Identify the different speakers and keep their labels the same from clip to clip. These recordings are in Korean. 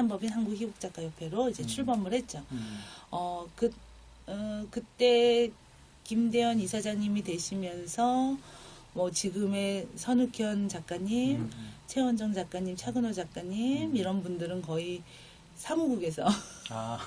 Speaker 1: 사단법인 한국희곡작가협회로 이제
Speaker 2: 음.
Speaker 1: 출범을 했죠.
Speaker 2: 음.
Speaker 1: 어, 그, 어, 그때 김대현 이사장님이 되시면서 뭐 지금의 선욱현 작가님,
Speaker 2: 음, 음.
Speaker 1: 최원정 작가님, 차근호 작가님
Speaker 2: 음.
Speaker 1: 이런 분들은 거의 사무국에서
Speaker 2: 아,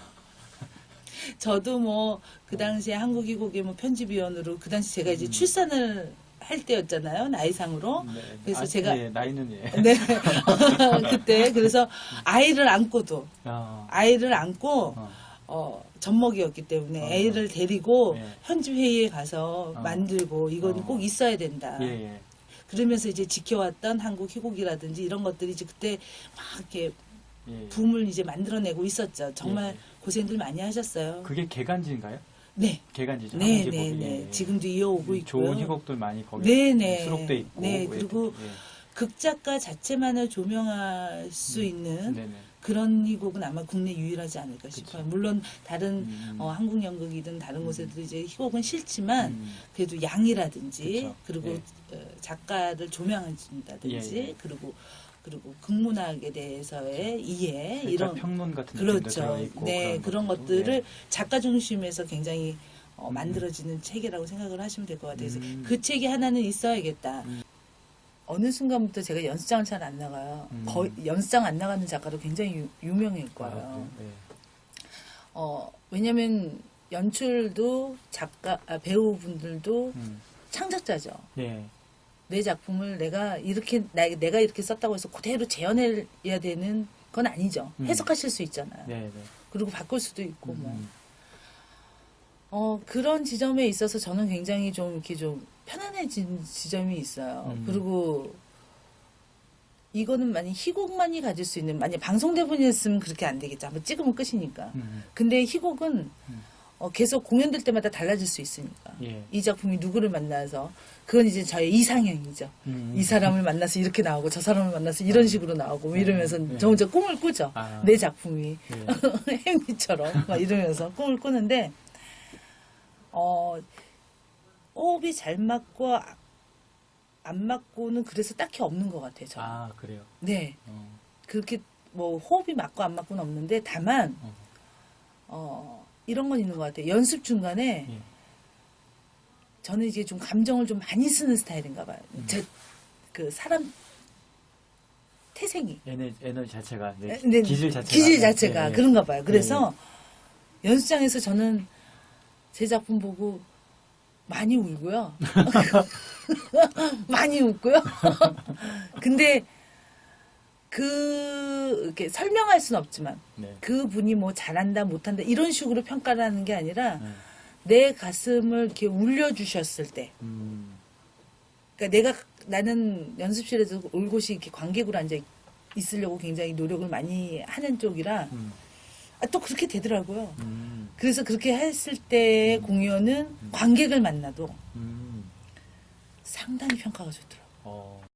Speaker 1: 저도 뭐 그 당시에 한국이곡의 뭐 편집위원으로 그 당시 제가 이제
Speaker 2: 음.
Speaker 1: 출산을 할 때였잖아요 나이상으로
Speaker 2: 네.
Speaker 1: 그래서
Speaker 2: 아,
Speaker 1: 제가-
Speaker 2: 예, 나이는 예.
Speaker 1: 네 그때 그래서 아이를 안고도
Speaker 2: 아,
Speaker 1: 아이를 안고
Speaker 2: 어.
Speaker 1: 어, 젖먹이였기 때문에
Speaker 2: 어.
Speaker 1: 애를 데리고
Speaker 2: 예.
Speaker 1: 현지 회의에 가서
Speaker 2: 어.
Speaker 1: 만들고 이건
Speaker 2: 어.
Speaker 1: 꼭 있어야 된다.
Speaker 2: 예, 예.
Speaker 1: 그러면서 이제 지켜왔던 한국 희곡이라든지 이런 것들이 이제 그때 막 이렇게
Speaker 2: 예.
Speaker 1: 붐을 이제 만들어내고 있었죠. 정말
Speaker 2: 예.
Speaker 1: 고생들 많이 하셨어요.
Speaker 2: 그게 개간지인가요?
Speaker 1: 네.
Speaker 2: 개간지죠.
Speaker 1: 네, 네. 네.
Speaker 2: 예, 예.
Speaker 1: 지금도 이어오고 있고요.
Speaker 2: 좋은 희곡들 많이 거기
Speaker 1: 네, 네.
Speaker 2: 수록돼 있고.
Speaker 1: 네,
Speaker 2: 예,
Speaker 1: 그리고
Speaker 2: 예.
Speaker 1: 극작가 자체만을 조명할 수
Speaker 2: 음.
Speaker 1: 있는
Speaker 2: 네 네.
Speaker 1: 그런 희곡은 아마 국내 유일하지 않을까
Speaker 2: 그쵸.
Speaker 1: 싶어요. 물론 다른
Speaker 2: 음.
Speaker 1: 어, 한국 연극이든 다른
Speaker 2: 음.
Speaker 1: 곳에도 이제 희곡은 싫지만
Speaker 2: 음.
Speaker 1: 그래도 양이라든지
Speaker 2: 그쵸.
Speaker 1: 그리고
Speaker 2: 예.
Speaker 1: 어, 작가를 조명해준다든지
Speaker 2: 예, 예.
Speaker 1: 그리고 그리고 극문학에 대해서의 이해
Speaker 2: 살짝
Speaker 1: 이런
Speaker 2: 평론 같은
Speaker 1: 그렇죠. 네 그런
Speaker 2: 것도.
Speaker 1: 것들을
Speaker 2: 예.
Speaker 1: 작가 중심에서 굉장히 어,
Speaker 2: 음.
Speaker 1: 만들어지는 책이라고 생각을 하시면 될 것 같아요. 그래서
Speaker 2: 음.
Speaker 1: 그 책이 하나는 있어야겠다.
Speaker 2: 음.
Speaker 1: 어느 순간부터 제가 연습장을 잘 안 나가요.
Speaker 2: 음.
Speaker 1: 거의 연습장 안 나가는 작가로 굉장히 유, 유명할
Speaker 2: 아,
Speaker 1: 거예요.
Speaker 2: 네.
Speaker 1: 어, 왜냐면 연출도 작가 아, 배우분들도
Speaker 2: 음.
Speaker 1: 창작자죠.
Speaker 2: 예.
Speaker 1: 내 작품을 내가 이렇게 나, 내가 이렇게 썼다고 해서 그대로 재현해야 되는 건 아니죠.
Speaker 2: 음.
Speaker 1: 해석하실 수 있잖아요.
Speaker 2: 네, 네.
Speaker 1: 그리고 바꿀 수도 있고 뭐.
Speaker 2: 음.
Speaker 1: 어, 그런 지점에 있어서 저는 굉장히 좀 이렇게 좀 편안해진 지점이 있어요.
Speaker 2: 음.
Speaker 1: 그리고 이거는 만약 희곡만이 가질 수 있는 만약 방송 대본이었으면 그렇게 안 되겠죠. 한번 찍으면 끝이니까.
Speaker 2: 음.
Speaker 1: 근데 희곡은
Speaker 2: 음.
Speaker 1: 어, 계속 공연될 때마다 달라질 수 있으니까.
Speaker 2: 예.
Speaker 1: 이 작품이 누구를 만나서 그건 이제 저의 이상형이죠.
Speaker 2: 음.
Speaker 1: 이 사람을 만나서 이렇게 나오고 저 사람을 만나서 이런 식으로 나오고 뭐 이러면서
Speaker 2: 네.
Speaker 1: 저 혼자 꿈을 꾸죠.
Speaker 2: 아.
Speaker 1: 내 작품이
Speaker 2: 예.
Speaker 1: 햄리처럼 막 이러면서 꿈을 꾸는데 어 호흡이 잘 맞고 아- 안 맞고는 그래서 딱히 없는 것 같아요. 저는.
Speaker 2: 아, 그래요.
Speaker 1: 네
Speaker 2: 어.
Speaker 1: 그렇게 뭐 호흡이 맞고 안 맞고는 없는데 다만
Speaker 2: 어.
Speaker 1: 어 이런 건 있는 것 같아요. 연습 중간에
Speaker 2: 예.
Speaker 1: 저는 이제 좀 감정을 좀 많이 쓰는 스타일인가 봐요.
Speaker 2: 음.
Speaker 1: 제그 사람 태생이
Speaker 2: 에너지, 에너지 자체가 네.
Speaker 1: 네,
Speaker 2: 기질 자체가
Speaker 1: 기질 자체가
Speaker 2: 예, 예.
Speaker 1: 그런가 봐요. 그래서 연습장에서 저는 제 작품 보고 많이 울고요. 많이 웃고요. 근데 그 이렇게 설명할 수는 없지만
Speaker 2: 네.
Speaker 1: 그 분이 뭐 잘한다 못한다 이런 식으로 평가를 하는 게 아니라
Speaker 2: 네.
Speaker 1: 내 가슴을 이렇게 울려주셨을 때
Speaker 2: 음.
Speaker 1: 그러니까 내가 나는 연습실에서 올곧이 이렇게 관객으로 앉아 있으려고 굉장히 노력을 많이 하는 쪽이라
Speaker 2: 음.
Speaker 1: 아, 또 그렇게 되더라고요.
Speaker 2: 음.
Speaker 1: 그래서 그렇게 했을 때 공연은 관객을 만나도
Speaker 2: 음.
Speaker 1: 상당히 평가가 좋더라고요.
Speaker 2: 어.